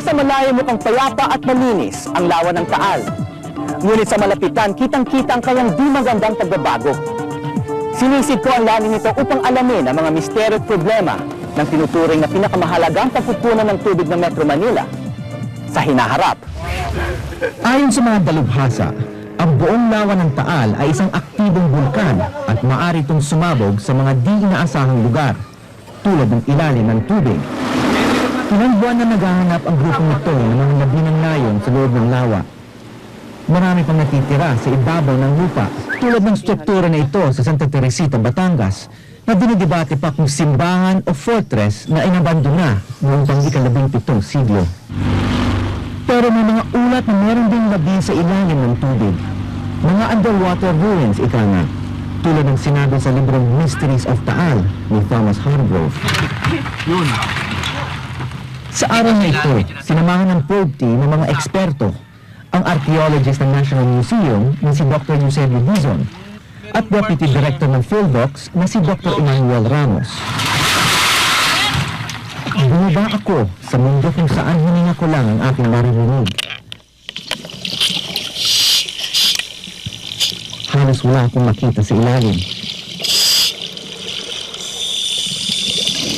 Nasa malayo mukhang payapa at malinis ang lawa ng Taal. Ngunit sa malapitan, kitang-kita ang kanyang di magandang pagbabago. Sinisid ko ang lalim nito upang alamin ang mga misteryo at problema ng tinuturing na pinakamahalagang pagkukunan ng tubig ng Metro Manila sa hinaharap. Ayon sa mga dalubhasa, ang buong lawa ng Taal ay isang aktibong bulkan at maaari itong sumabog sa mga di inaasahang lugar, tulad ng ilalim ng tubig. Ilang buwan na naghahanap ang grupong ito ng mga labinang nayon sa loob ng lawa. Marami pang natitira sa ibabaw ng lupa, tulad ng struktura na ito sa Santa Teresita, Batangas, na dinidebate pa kung simbahan o fortress na inabandona noong pang-ikalabing pitong siglo. Pero may mga ulat na meron ding labi sa ilalim ng tubig. Mga underwater ruins, ika nga. Tulad ng sinabi sa librong Mysteries of Taal ni Thomas Hargrove. Sa araw na ito, sinamahan ng probe team ng mga eksperto, ang archaeologist ng National Museum na si Dr. Eusebio Dizon at Deputy Director ng PhilDocs na si Dr. Emmanuel Ramos. Bumaba ako sa mundo kung saan hininga ko lang ang aking maririnig. Halos wala akong makita sa ilalim.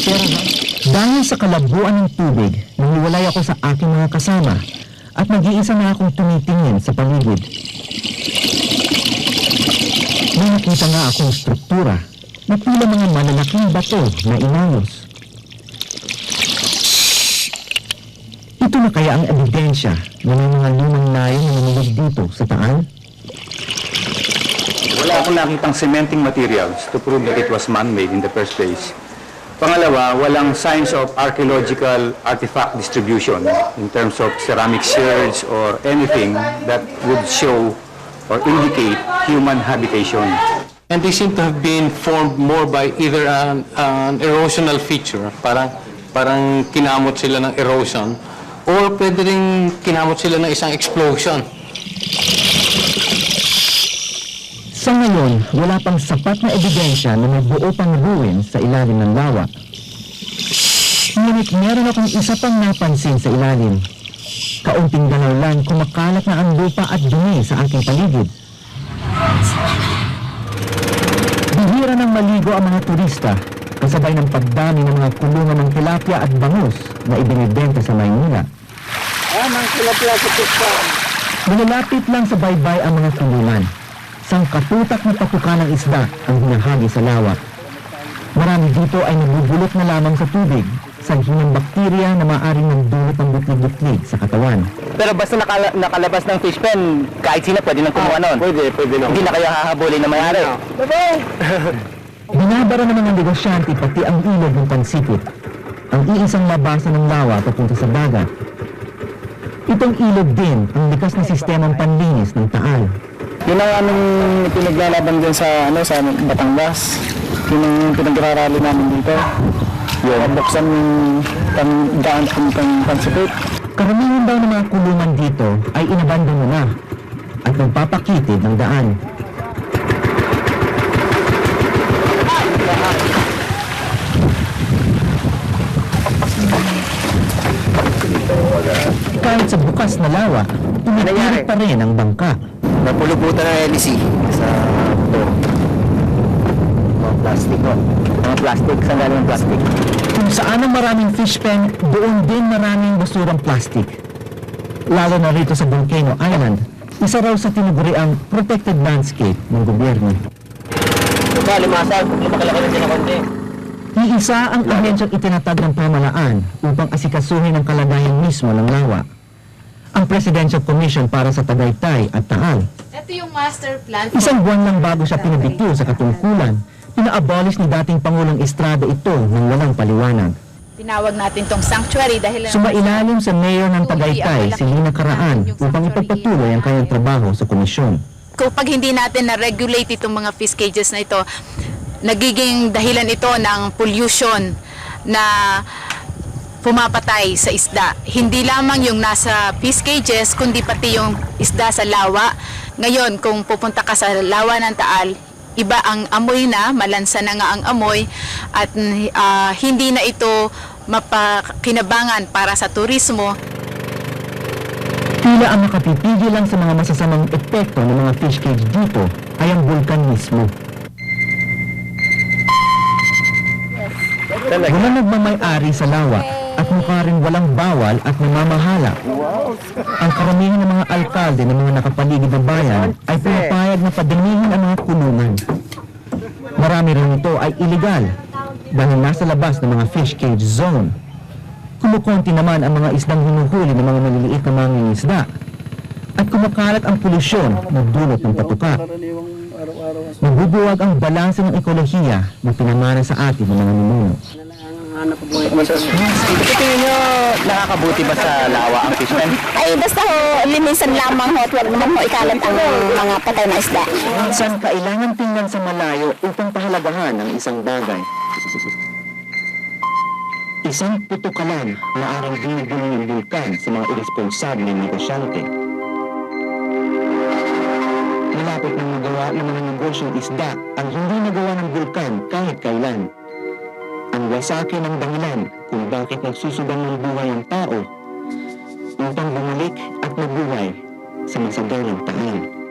Pero dahil sa kalabuan ng tubig, nangiwalay ako sa aking mga kasama at nag-iisa na akong tumitingin sa paligid. May nakita nga akong struktura na tila mga malalaking bato na inayos. Ito na kaya ang ebidensya na may mga lumang nayon na nanunod dito sa taan? Wala akong nakitang cementing materials to prove that it was man-made in the first place. Pangalawa, walang signs of archaeological artifact distribution in terms of ceramic sherds or anything that would show or indicate human habitation. And they seem to have been formed more by either an, an erosional feature, parang, parang kinamot sila ng erosion, or pwede rin kinamot sila ng isang explosion. Wala pang sapat na ebidensya na may buo pang ruins sa ilalim ng lawa. Ngunit meron akong isa pang napansin sa ilalim. Kaunting galaw lang kumakalat na ang lupa at dumi sa aking paligid. Bihira ng maligo ang mga turista kasabay ng pagdami ng mga kulungan ng tilapia at bangus na ibinibenta sa Maynila. Ah, mga tilapia sa Nilalapit lang sa baybay ang mga kulungan. Sang katutak na patuka ng isda ang hinahagi sa lawak. Marami dito ay nabubulot na lamang sa tubig, sanhi ng bakterya na maaaring nagdulot ng butlig-butlig sa katawan. Pero basta nakala- nakalabas ng fish pen, kahit sino pwede nang kumuha nun. Pwede, pwede na. Hindi na kayo hahabulin na mayari. Binabara ng mga negosyante pati ang ilog ng pansipit. Ang iisang labasan ng lawa papunta sa dagat. Itong ilog din ang likas na sistemang panlinis ng taal. Yun ang aming pinaglalaban din sa ano sa Batangas. Yun ang pinagrarally namin dito. Yung buksan yung pangdaan kung pang pansipit. Karamihan daw ng mga kulungan dito ay inabandono na at nagpapakitid ng daan. Kahit sa bukas na lawa, tumitirik pa rin ang bangka. Napuluputan ng LEC sa ito. Mga plastic ko. Mga plastic, saan galing ang plastic? Kung saan ang maraming fish pen, doon din maraming basurang plastic. Lalo na rito sa Volcano Island, isa raw sa tinuguriang protected landscape ng gobyerno. Diba, limasag, lumakalaki na sila konti. Iisa ang ahensyang itinatag ng pamalaan upang asikasuhin ang kalagayan mismo ng lawa. Ang Presidential Commission para sa Tagaytay at Taal. Ito yung master plan. Isang buwan lang bago siya pinabitiw sa katungkulan, pina-abolish ni dating Pangulong Estrada ito ng walang paliwanag. Tinawag natin tong sanctuary dahil Sumailalim sa mayor ng Tagaytay, si Lina Caraan, upang ipagpatuloy ang kanyang trabaho sa komisyon. kapag hindi natin na-regulate itong mga fish cages na ito, nagiging dahilan ito ng pollution na pumapatay sa isda. Hindi lamang yung nasa fish cages, kundi pati yung isda sa lawa. Ngayon, kung pupunta ka sa lawa ng Taal, iba ang amoy na, malansa na nga ang amoy, at ah, hindi na ito mapakinabangan para sa turismo. Tila ang makapipigil lang sa mga masasamang epekto ng mga fish cage dito ay ang bulkan mismo. Walang nagmamay-ari sa lawa at mukha rin walang bawal at namamahala. Ang karamihan ng mga alkalde ng mga nakapaligid na bayan ay pumapayag na padamihin ang mga kulungan. Marami rin ito ay illegal dahil nasa labas ng mga fish cage zone. Kumukonti naman ang mga isdang hinuhuli ng mga maliliit na mga isda. At kumakalat ang polusyon na dulot ng patuka. Nabubuwag ang balanse ng ekolohiya na pinamana sa atin ng mga ninuno. Tingin nyo, nakakabuti ba sa lawa ang fishman? Ay, basta ho, linisan lamang ho at huwag naman ho ikalat ang mga patay na isda. Minsan kailangan tingnan sa malayo upang pahalagahan ang isang bagay. Isang putukalan na arang ginigulong ng bulkan sa mga irresponsableng negosyante. Malapit ng magawa ng mga negosyong isda ang hindi nagawa ng bulkan kahit kailan. Ang wasake ng dahilan kung bakit nagsusugang ng buhay ang tao upang bumalik at mabuhay sa masagalang taan.